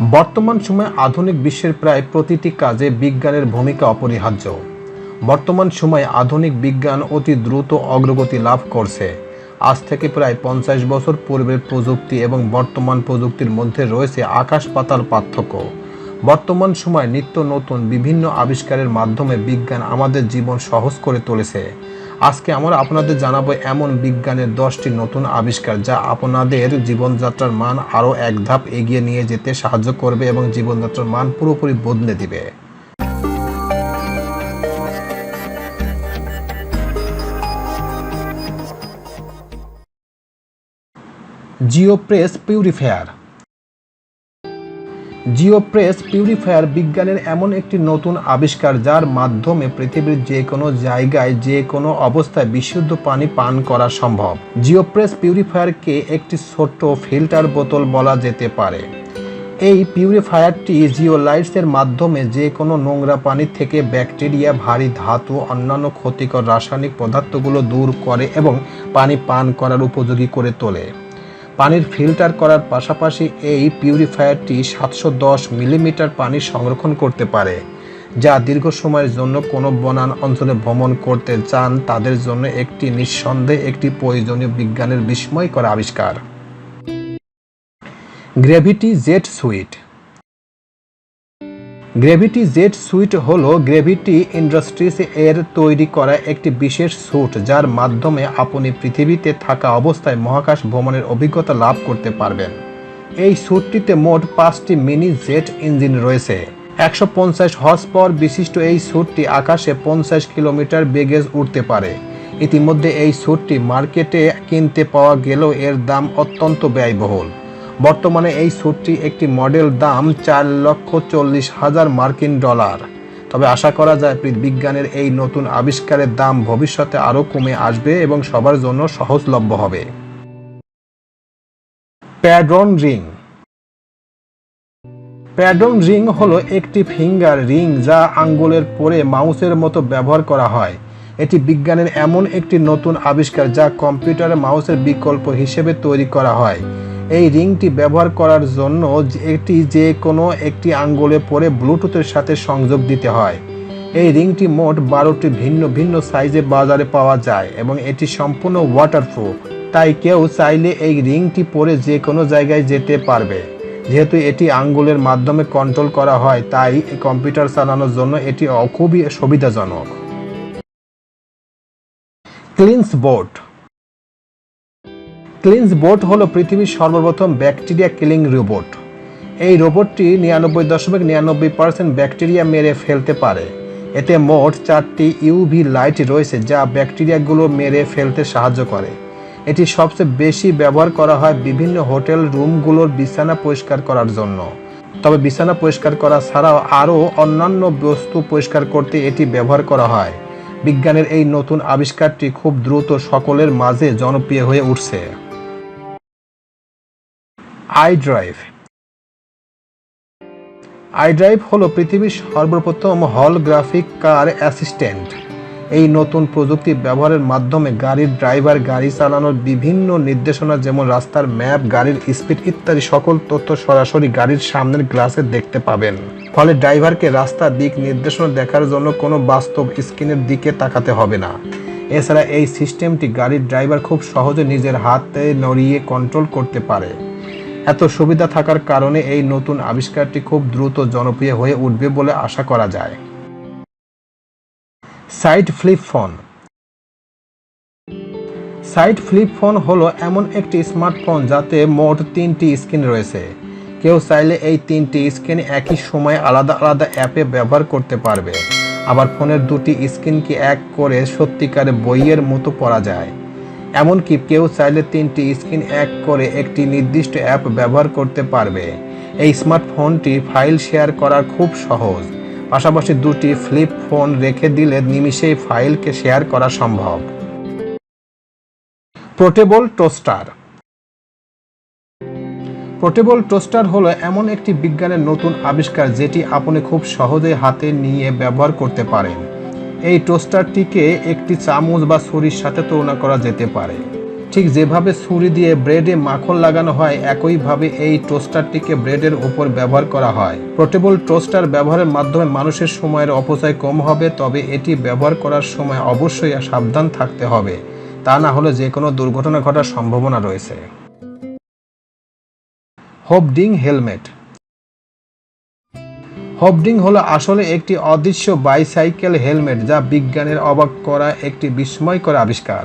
বর্তমান সময়ে আধুনিক বিশ্বের প্রায় প্রতিটি কাজে বিজ্ঞানের ভূমিকা অপরিহার্য। বর্তমান সময়ে আধুনিক বিজ্ঞান অতি দ্রুত অগ্রগতি লাভ করছে। আজ থেকে প্রায় পঞ্চাশ বছর পূর্বের প্রযুক্তি এবং বর্তমান প্রযুক্তির মধ্যে রয়েছে আকাশ পাতাল পার্থক্য। বর্তমান সময়ে নিত্য নতুন বিভিন্ন আবিষ্কারের মাধ্যমে বিজ্ঞান আমাদের জীবন সহজ করে তুলেছে। আজকে আমরা আপনাদের জানাব এমন বিজ্ঞানের দশটি নতুন আবিষ্কার যা আপনাদের জীবনযাত্রার মান আরও এক ধাপ এগিয়ে নিয়ে যেতে সাহায্য করবে এবং জীবনযাত্রার মান পুরোপুরি বদলে দিবে। জিওপ্রেস পিউরিফায়ার জিওপ্রেস পিউরিফায়ার বিজ্ঞানের এমন একটি নতুন আবিষ্কার যার মাধ্যমে পৃথিবীর যে কোনো জায়গায় যে কোনো অবস্থায় বিশুদ্ধ পানি পান করা সম্ভব। জিওপ্রেস পিউরিফায়ারকে একটি ছোট্ট ফিল্টার বোতল বলা যেতে পারে। এই পিউরিফায়ারটি জিওলাইটসের মাধ্যমে যে কোনো নোংরা পানি থেকে ব্যাকটেরিয়া, ভারী ধাতু, অন্যান্য ক্ষতিকর রাসায়নিক পদার্থগুলো দূর করে এবং পানি পান করার উপযোগী করে তোলে। পানির ফিল্টার করার পাশাপাশি এই পিউরিফায়ারটি সাতশো দশ মিলিমিটার পানি সংরক্ষণ করতে পারে, যা দীর্ঘ সময়ের জন্য কোনো বনান অঞ্চলে ভ্রমণ করতে চান তাদের জন্য একটি নিঃসন্দেহে একটি প্রয়োজনীয় বিজ্ঞানের বিস্ময়কর আবিষ্কার। Gravity jet suit gravity jet suit হল গ্রেভিটি ইন্ডাস্ট্রিজ এর তৈরি করা একটি বিশেষ স্যুট, যার মাধ্যমে আপনি পৃথিবীতে থাকা অবস্থায় মহাকাশ ভ্রমণের অভিজ্ঞতা লাভ করতে পারবেন। এই স্যুটটিতে মোট পাঁচটি মিনি জেট ইঞ্জিন রয়েছে। একশো পঞ্চাশ হর্স পাওয়ার বিশিষ্ট এই স্যুটটি আকাশে পঞ্চাশ কিলোমিটার বেগে উঠতে পারে। ইতিমধ্যে এই স্যুটটি মার্কেটে কিনতে পাওয়া গেলেও এর দাম অত্যন্ত ব্যয়বহুল। বর্তমানে এই স্যুটটি একটি মডেল দাম চার লক্ষ চল্লিশ হাজার মার্কিন ডলার। তবে আশা করা যায় বিজ্ঞানের এই নতুন আবিষ্কারের দাম ভবিষ্যতে আরও কমে আসবে এবং সবার জন্য সহজলভ্য হবে। প্যাড্রন রিং। প্যাডন রিং হলো একটি ফিঙ্গার রিং যা আঙ্গুলের পরে মাউসের মতো ব্যবহার করা হয়। এটি বিজ্ঞানের এমন একটি নতুন আবিষ্কার যা কম্পিউটারে মাউসের বিকল্প হিসেবে তৈরি করা হয়। এই রিংটি ব্যবহার করার জন্য এটি যে কোনো একটি আঙ্গুলে পরে ব্লুটুথের সাথে সংযোগ দিতে হয়। এই রিংটি মোট বারোটি ভিন্ন ভিন্ন সাইজে বাজারে পাওয়া যায় এবং এটি সম্পূর্ণ ওয়াটারপ্রুফ তাই কেউ চাইলে এই রিংটি পরে যে কোনো জায়গায় যেতে পারবে। যেহেতু এটি আঙ্গুলের মাধ্যমে কন্ট্রোল করা হয়, তাই কম্পিউটার চালানোর জন্য এটি খুবই সুবিধাজনক। ক্লিনস বোর্ড ক্লিনস বোট হলো পৃথিবীর সর্বপ্রথম ব্যাকটেরিয়া কিলিং রোবট। এই রোবটটি নিরানব্বই দশমিক নিরানব্বই পার্সেন্ট ব্যাকটেরিয়া মেরে ফেলতে পারে। এতে মোট চারটি ইউভি লাইট রয়েছে যা ব্যাকটেরিয়াগুলো মেরে ফেলতে সাহায্য করে। এটি সবচেয়ে বেশি ব্যবহার করা হয় বিভিন্ন হোটেল রুমগুলোর বিছানা পরিষ্কার করার জন্য। তবে বিছানা পরিষ্কার করা ছাড়াও আরও অন্যান্য বস্তু পরিষ্কার করতে এটি ব্যবহার করা হয়। বিজ্ঞানের এই নতুন আবিষ্কারটি খুব দ্রুত সকলের মাঝে জনপ্রিয় হয়ে উঠছে। আই ড্রাইভ আই ড্রাইভ হলো পৃথিবীর সর্বপ্রথম হল গ্রাফিক কার অ্যাসিস্ট্যান্ট। এই নতুন প্রযুক্তি ব্যবহারের মাধ্যমে গাড়ির ড্রাইভার, গাড়ি চালানোর বিভিন্ন নির্দেশনা যেমন রাস্তার ম্যাপ, গাড়ির স্পিড ইত্যাদি সকল তথ্য সরাসরি গাড়ির সামনের গ্লাসে দেখতে পাবেন। ফলে ড্রাইভারকে রাস্তার দিক নির্দেশনা দেখার জন্য কোনো বাস্তব স্ক্রিনের দিকে তাকাতে হবে না। এছাড়া এই সিস্টেমটি গাড়ির ড্রাইভার খুব সহজে নিজের হাতে নড়িয়ে কন্ট্রোল করতে পারে। এত সুবিধা থাকার কারণে এই নতুন আবিষ্কারটি খুব দ্রুত জনপ্রিয় হয়ে উঠবে বলে আশা করা যায়। Side flip phone. Side flip phone হলো এমন একটি স্মার্টফোন যাতে মোট তিনটি স্ক্রিন রয়েছে। কেউ চাইলে এই তিনটি স্ক্রিন একই সময়ে আলাদা আলাদা অ্যাপে ব্যবহার করতে পারবে। আবার ফোনের দুটি স্ক্রিনকে এক করে সত্যিকারে বইয়ের মতো পড়া যায়। এমনকি কেউ চাইলে তিনটি স্ক্রিন এক করে একটি নির্দিষ্ট অ্যাপ ব্যবহার করতে পারবে। এই স্মার্টফোনটি ফাইল শেয়ার করা খুব সহজ। পাশাপাশি দুটি ফ্লিপ ফোন রেখে দিলে নিমিষেই ফাইলকে শেয়ার করা সম্ভব। Portable toaster. পোর্টেবল টোস্টার হলো এমন একটি বিজ্ঞানের নতুন আবিষ্কার যেটি আপনি খুব সহজে হাতে নিয়ে ব্যবহার করতে পারেন। এই টোস্টারটিকে একটি চামচ বা ছুরির সাথে তুলনা করা যেতে পারে। ঠিক যেভাবে ছুরি দিয়ে ব্রেডে মাখন লাগানো হয়, একইভাবে এই টোস্টারটিকে ব্রেডের উপর ব্যবহার করা হয়। পোর্টেবল টোস্টার ব্যবহারের মাধ্যমে মানুষের সময়ের অপচয় কম হবে, তবে এটি ব্যবহার করার সময় অবশ্যই সাবধান থাকতে হবে। তা না হলে যে কোনো দুর্ঘটনা ঘটার সম্ভাবনা রয়েছে। হোপডিং হেলমেট হোপডিং হলো আসলে একটি অদৃশ্য বাইসাইকেল হেলমেট যা বিজ্ঞানের অবাক করা একটি বিস্ময়কর আবিষ্কার।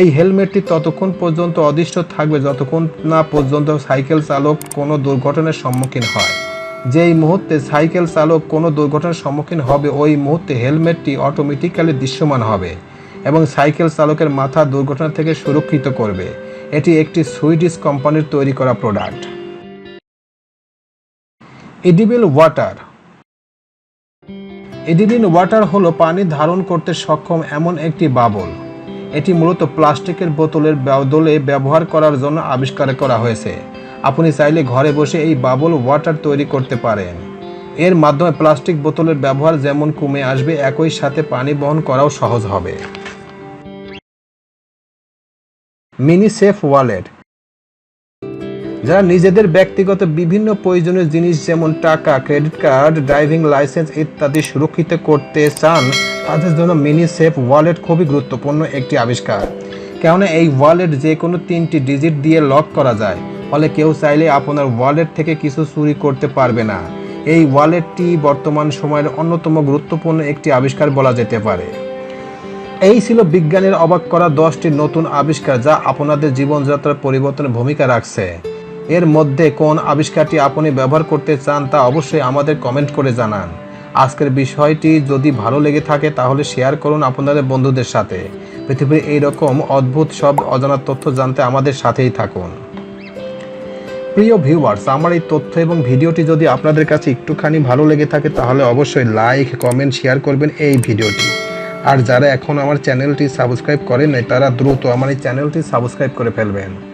এই হেলমেটটি ততক্ষণ পর্যন্ত অদৃশ্য থাকবে যতক্ষণ না পর্যন্ত সাইকেল চালক কোনো দুর্ঘটনার সম্মুখীন হয়। যেই মুহূর্তে সাইকেল চালক কোনো দুর্ঘটনার সম্মুখীন হবে, ওই মুহূর্তে হেলমেটটি অটোমেটিক্যালি দৃশ্যমান হবে এবং সাইকেল চালকের মাথা দুর্ঘটনা থেকে সুরক্ষিত করবে। এটি একটি সুইডিশ কোম্পানির তৈরি করা product. Edible water edible water হলো পানি ধারণ করতে সক্ষম এমন একটি বাবল। এটি মূলত প্লাস্টিকের বোতলের বদলে ব্যবহার করার জন্য আবিষ্কার করা হয়েছে। আপনি চাইলে ঘরে বসে এই বাবল ওয়াটার তৈরি করতে পারেন। এর মাধ্যমে প্লাস্টিক বোতলের ব্যবহার যেমন কমে আসবে, একই সাথে পানি বহন করাও সহজ হবে। মিনি সেফ ওয়ালেট যারা নিজেদের ব্যক্তিগত বিভিন্ন প্রয়োজনীয় জিনিস যেমন টাকা, ক্রেডিট কার্ড, ড্রাইভিং লাইসেন্স ইত্যাদি সুরক্ষিত করতে চান, তাদের জন্য মিনি সেফ ওয়ালেট খুবই গুরুত্বপূর্ণ একটি আবিষ্কার। কেননা এই ওয়ালেট যে কোনো তিনটি ডিজিট দিয়ে লক করা যায়, ফলে কেউ চাইলে আপনার ওয়ালেট থেকে কিছু চুরি করতে পারবে না। এই ওয়ালেটটি বর্তমান সময়ের অন্যতম গুরুত্বপূর্ণ একটি আবিষ্কার বলা যেতে পারে। এই ছিল বিজ্ঞানের অবাক করা দশটি নতুন আবিষ্কার যা আপনাদের জীবনযাত্রার পরিবর্তনে ভূমিকা রাখছে। এর মধ্যে কোন আবিষ্কারটি আপনি ব্যবহার করতে চান তা অবশ্যই আমাদের কমেন্ট করে জানান। আজকের বিষয়টি যদি ভালো লেগে থাকে তাহলে শেয়ার করুন আপনাদের বন্ধুদের সাথে। পৃথিবীর এইরকম অদ্ভুত সব অজানা তথ্য জানতে আমাদের সাথেই থাকুন। প্রিয় ভিউয়ার্স, আমার এই তথ্য এবং ভিডিওটি যদি আপনাদের কাছে একটুখানি ভালো লেগে থাকে তাহলে অবশ্যই লাইক, কমেন্ট, শেয়ার করবেন এই ভিডিওটি। আর যারা এখন আমার চ্যানেলটি সাবস্ক্রাইব করেন নাই তারা দ্রুত আমার এই চ্যানেলটি সাবস্ক্রাইব করে ফেলবেন।